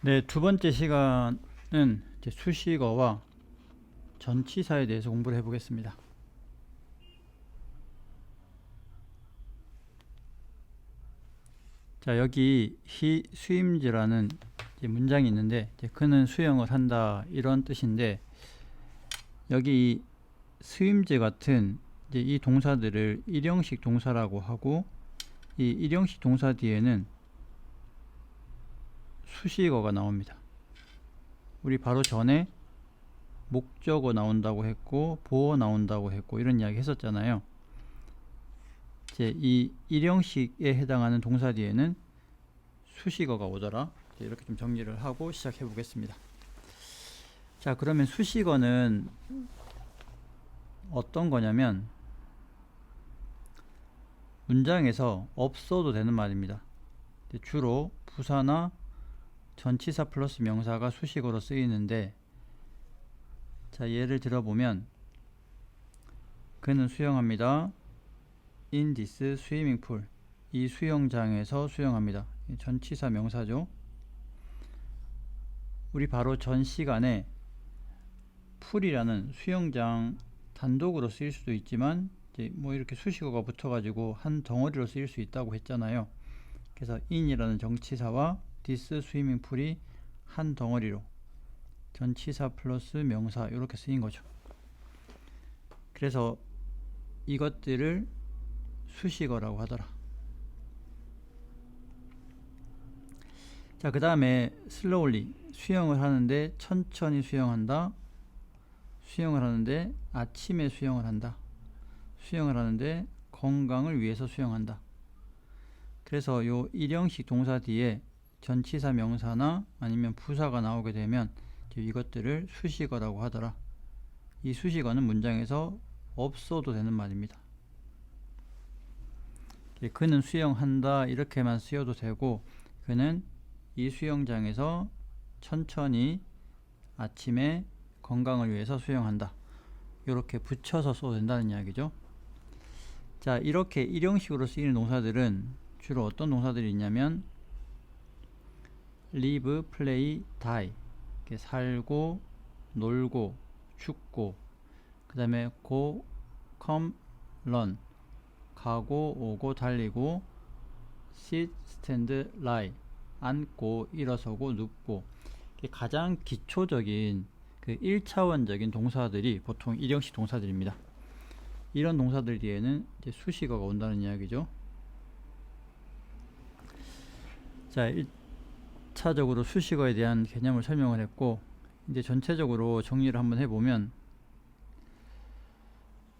네, 두 번째 시간은 수식어와 전치사에 대해서 공부를 해보겠습니다. 자, 여기 히 수임지라는 문장이 있는데 그는 수영을 한다 이런 뜻인데 여기 이 수임제 같은 이 동사들을 일형식 동사라고 하고 이 일형식 동사 뒤에는 수식어가 나옵니다. 우리 바로 전에 목적어 나온다고 했고 보어 나온다고 했고 이런 이야기 했었잖아요. 이제 이 일형식에 해당하는 동사 뒤에는 수식어가 오더라. 이렇게 좀 정리를 하고 시작해 보겠습니다. 자, 그러면 수식어는 어떤 거냐면 문장에서 없어도 되는 말입니다. 주로 부사나 전치사 플러스 명사가 수식어로 쓰이는데 자 예를 들어보면 그는 수영합니다. In this swimming pool. 이 수영장에서 수영합니다. 이 전치사 명사죠. 우리 바로 전 시간에 풀이라는 수영장 단독으로 쓰일 수도 있지만 뭐 이렇게 수식어가 붙어가지고 한 덩어리로 쓰일 수 있다고 했잖아요. 그래서 in이라는 정치사와 swimming pool이 한 덩어리로 전치사 플러스 명사 이렇게 쓰인 거죠. 그래서 이것들을 수식어라고 하더라. 자, 그 다음에 slowly 수영을 하는데 천천히 수영한다. 수영을 하는데 아침에 수영을 한다. 수영을 하는데 건강을 위해서 수영한다. 그래서 요 일형식 동사 뒤에 전치사 명사나 아니면 부사가 나오게 되면 이것들을 수식어라고 하더라. 이 수식어는 문장에서 없어도 되는 말입니다. 예, 그는 수영한다 이렇게만 쓰여도 되고 그는 이 수영장에서 천천히 아침에 건강을 위해서 수영한다. 이렇게 붙여서 써도 된다는 이야기죠. 자, 이렇게 일형식으로 쓰이는 동사들은 주로 어떤 동사들이 있냐면 live, play, die. 살고, 놀고, 죽고, 그 다음에 go, come, run. 가고, 오고, 달리고, sit, stand, lie. 앉고, 일어서고, 눕고. 가장 기초적인 그 1차원적인 동사들이 보통 일형식 동사들입니다. 이런 동사들 뒤에는 수식어가 온다는 이야기죠. 자, 1 차적으로 수식어에 대한 개념을 설명을 했고, 이제 전체적으로 정리를 한번 해보면,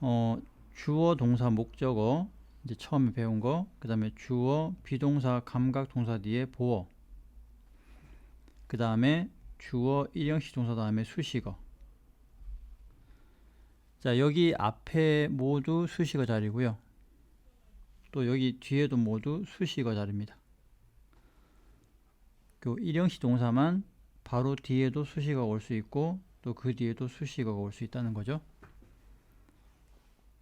어, 주어, 동사, 목적어, 이제 처음에 배운 거, 그 다음에 주어, 비동사, 감각 동사 뒤에 보어, 그 다음에 주어, 일형식 동사 다음에 수식어. 자, 여기 앞에 모두 수식어 자리고요. 또 여기 뒤에도 모두 수식어 자리입니다. 그 일형식 동사만 바로 뒤에도 수식어가 올 수 있고 또 그 뒤에도 수식어가 올 수 있다는 거죠.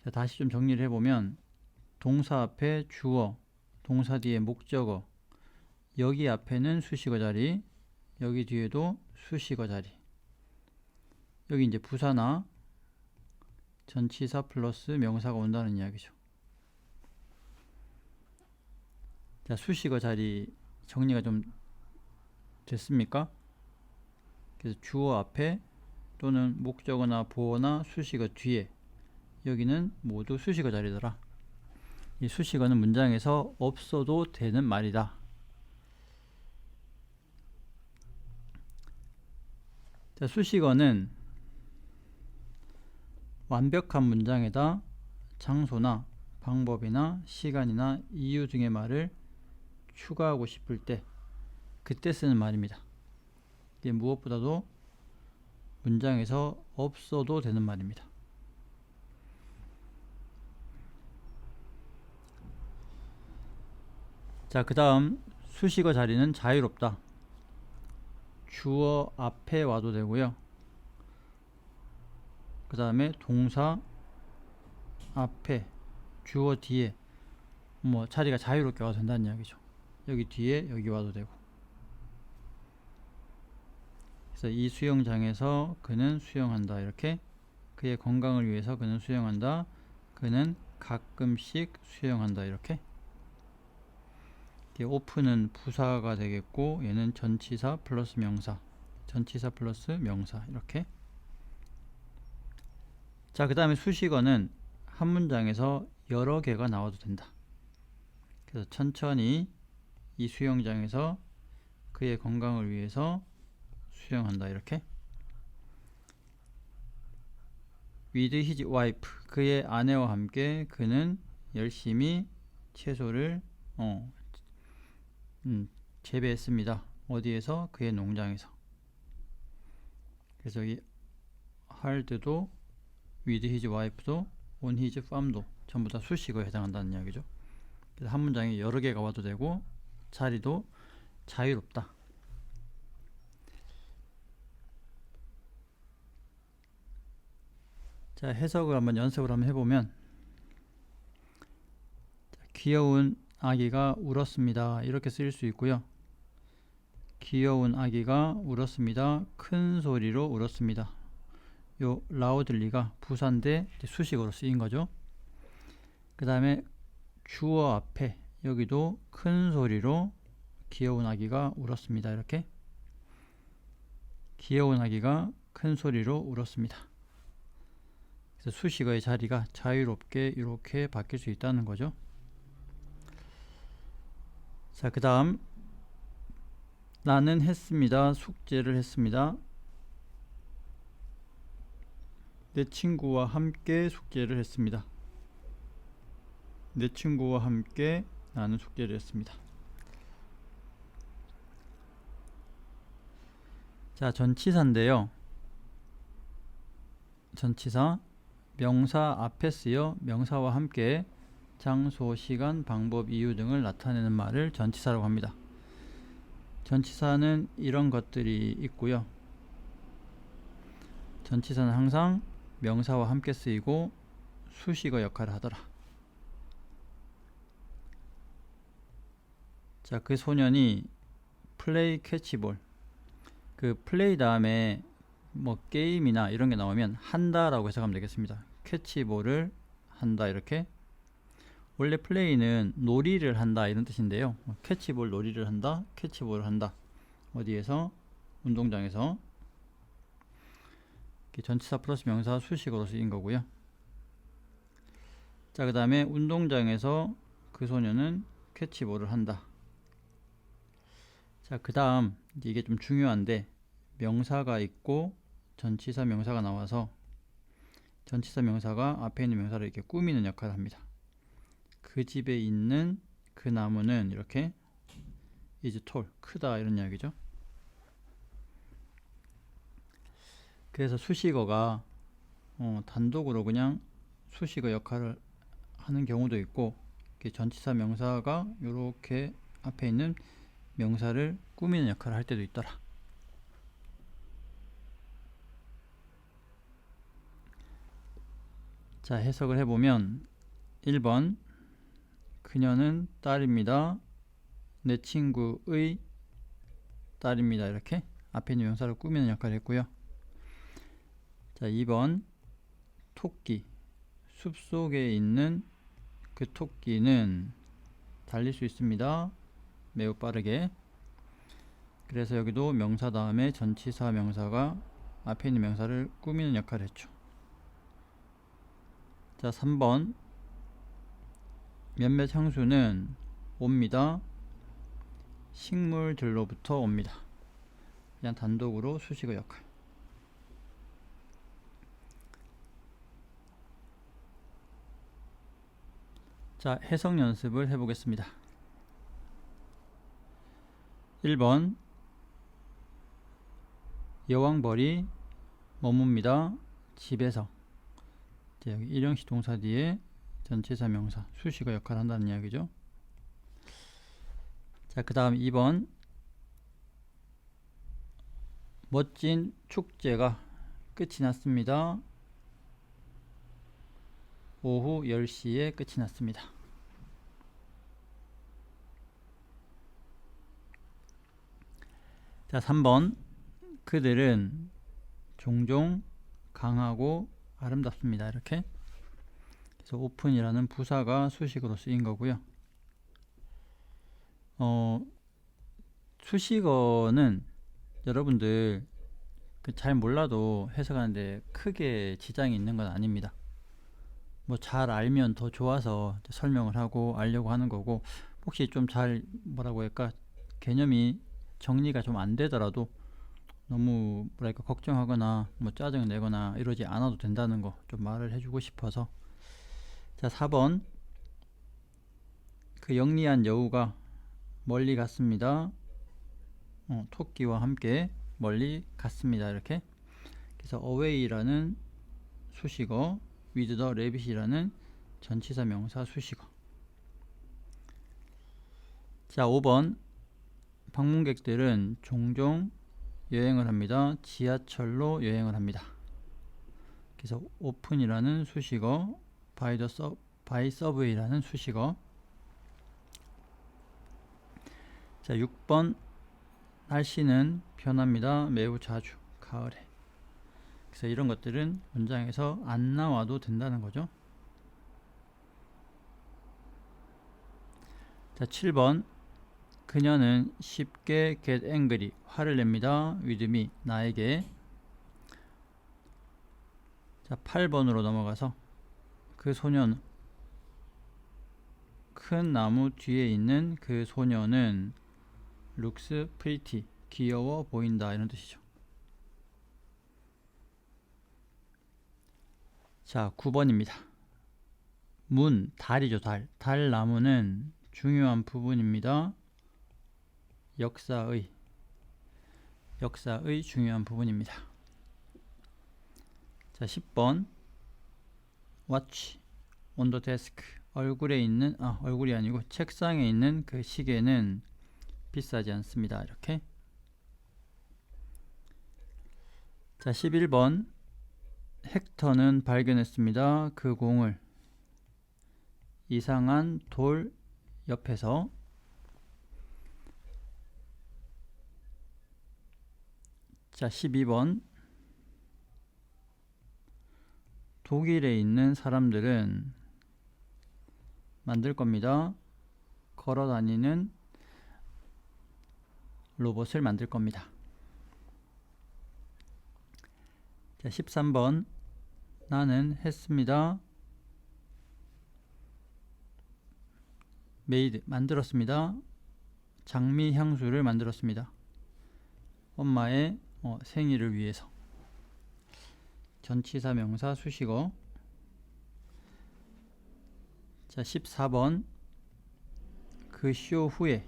자, 다시 좀 정리를 해보면 동사 앞에 주어, 동사 뒤에 목적어, 여기 앞에는 수식어 자리, 여기 뒤에도 수식어 자리. 여기 이제 부사나 전치사 플러스 명사가 온다는 이야기죠. 자, 수식어 자리 정리가 좀 됐습니까? 그래서 주어 앞에 또는 목적어나 보어나 수식어 뒤에 여기는 모두 수식어 자리더라. 이 수식어는 문장에서 없어도 되는 말이다. 자, 수식어는 완벽한 문장에다 장소나 방법이나 시간이나 이유 등의 말을 추가하고 싶을 때 그때 쓰는 말입니다. 이게 무엇보다도 문장에서 없어도 되는 말입니다. 자, 그 다음 수식어 자리는 자유롭다. 주어 앞에 와도 되고요. 그 다음에 동사 앞에 주어 뒤에 뭐 자리가 자유롭게 와도 된다는 이야기죠. 여기 뒤에 여기 와도 되고 그래서 이 수영장에서 그는 수영한다. 이렇게 그의 건강을 위해서 그는 수영한다. 그는 가끔씩 수영한다. 이렇게. 오픈은 부사가 되겠고 얘는 전치사 플러스 명사. 전치사 플러스 명사. 이렇게. 자, 그 다음에 수식어는 한 문장에서 여러 개가 나와도 된다. 그래서 천천히 이 수영장에서 그의 건강을 위해서 수영한다 이렇게 with his wife 그의 아내와 함께 그는 열심히 채소를 어, 음, 재배했습니다. 어디에서 그의 농장에서 그래서 이 hard도 with his wife도 on his farm도 전부 다 수식어에 해당한다는 이야기죠. 그래서 한 문장에 여러 개가 와도 되고 자리도 자유롭다. 자, 해석을 한번 연습을 한번 해보면 자, 귀여운 아기가 울었습니다. 이렇게 쓰일 수 있고요. 귀여운 아기가 울었습니다. 큰 소리로 울었습니다. 요 라우들리가 부사인데 수식어로 쓰인 거죠. 그 다음에 주어 앞에 여기도 큰 소리로 귀여운 아기가 울었습니다. 이렇게 귀여운 아기가 큰 소리로 울었습니다. 그래서 수식어의 자리가 자유롭게 이렇게 바뀔 수 있다는 거죠. 자, 그 다음 나는 했습니다. 숙제를 했습니다. 내 친구와 함께 숙제를 했습니다. 내 친구와 함께 나는 숙제를 했습니다. 자, 전치사인데요. 전치사 명사 앞에 쓰여 명사와 함께 장소, 시간, 방법, 이유 등을 나타내는 말을 전치사라고 합니다. 전치사는 이런 것들이 있고요. 전치사는 항상 명사와 함께 쓰이고 수식어 역할을 하더라. 자, 그 소년이 플레이 캐치볼. 그 플레이 다음에 뭐 게임이나 이런 게 나오면 한다라고 해석하면 되겠습니다. 캐치볼을 한다 이렇게. 원래 플레이는 놀이를 한다 이런 뜻인데요. 뭐 캐치볼 놀이를 한다, 캐치볼을 한다. 어디에서 운동장에서 전치사 플러스 명사 수식어로 쓰인 거고요. 자, 그 다음에 운동장에서 그 소녀는 캐치볼을 한다. 자, 그 다음 이게 좀 중요한데 명사가 있고 전치사 명사가 나와서 전치사 명사가 앞에 있는 명사를 이렇게 꾸미는 역할을 합니다. 그 집에 있는 그 나무는 이렇게 is tall, 크다 이런 이야기죠. 그래서 수식어가 어, 단독으로 그냥 수식어 역할을 하는 경우도 있고 전치사 명사가 이렇게 앞에 있는 명사를 꾸미는 역할을 할 때도 있더라. 자, 해석을 해보면 1번 그녀는 딸입니다. 내 친구의 딸입니다. 이렇게 앞에 있는 명사를 꾸미는 역할을 했고요. 자, 2번 토끼 숲속에 있는 그 토끼는 달릴 수 있습니다. 매우 빠르게. 그래서 여기도 명사 다음에 전치사 명사가 앞에 있는 명사를 꾸미는 역할을 했죠. 자, 3번 몇몇 향수는 옵니다. 식물들로부터 옵니다. 그냥 단독으로 수식어 역할. 자, 해석 연습을 해보겠습니다. 1번 여왕벌이 머뭅니다. 집에서 자, 여기 일형식 동사 뒤에 전치사 명사 수식어 역할을 한다는 이야기죠. 자, 그 다음 2번 멋진 축제가 끝이 났습니다. 오후 10시에 끝이 났습니다. 자, 3번 그들은 종종 강하고 아름답습니다. 이렇게. 그래서 오픈이라는 부사가 수식으로 쓰인 거고요. 어, 수식어는 여러분들 그잘 몰라도 해석하는데 크게 지장이 있는 건 아닙니다. 뭐 잘 알면 더 좋아서 설명을 하고 알려고 하는 거고 혹시 좀 잘 뭐라고 할까 개념이 정리가 좀 안 되더라도 너무 뭐랄까 걱정하거나 뭐 짜증 내거나 이러지 않아도 된다는 거 좀 말을 해주고 싶어서. 자 4번. 그 영리한 여우가 멀리 갔습니다. 어, 토끼와 함께 멀리 갔습니다. 이렇게. 그래서 away라는 수식어 with the rabbit이라는 전치사 명사 수식어. 자 5번. 방문객들은 종종 여행을 합니다. 지하철로 여행을 합니다. 그래서 오픈이라는 수식어 the sub, by subway라는 수식어 자 6번 날씨는 변합니다. 매우 자주 가을에 그래서 이런 것들은 문장에서 안 나와도 된다는 거죠. 자 7번 그녀는 쉽게 get angry 화를 냅니다. with me 나에게 자 8번으로 넘어가서 그 소년 큰 나무 뒤에 있는 그 소녀는 looks pretty 귀여워 보인다 이런 뜻이죠. 자 9번입니다. 문 달이죠 달 달나무는 중요한 부분입니다. 역사의 역사의 중요한 부분입니다. 자 10번 watch on the 얼굴에 있는 아 얼굴이 아니고 책상에 있는 그 시계는 비싸지 않습니다. 이렇게 자 11번 헥터는 발견했습니다. 그 공을 이상한 돌 옆에서 자 12번 독일에 있는 사람들은 만들 겁니다. 걸어 다니는 로봇을 만들 겁니다. 자, 13번. 나는 했습니다. 메이드 만들었습니다. 장미 향수를 만들었습니다. 엄마의 어, 생일을 위해서. 전치사 명사 수식어. 자, 14번. 그 쇼 후에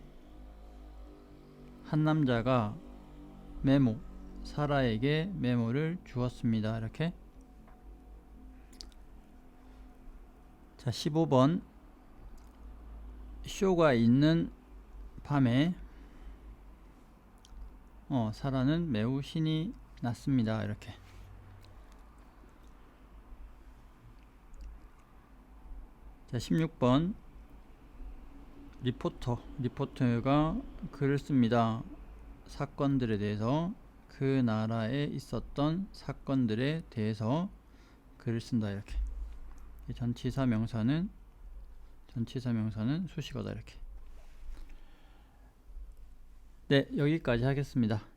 한 남자가 메모 사라에게 메모를 주었습니다. 이렇게 자 15번 쇼가 있는 밤에 어, 사라는 매우 신이 났습니다. 이렇게 자 16번 리포터 리포터가 글을 씁니다. 사건들에 대해서 그 나라에 있었던 사건들에 대해서 글을 쓴다 이렇게 전치사 명사는 전치사 명사는 수식어다 이렇게 네 여기까지 하겠습니다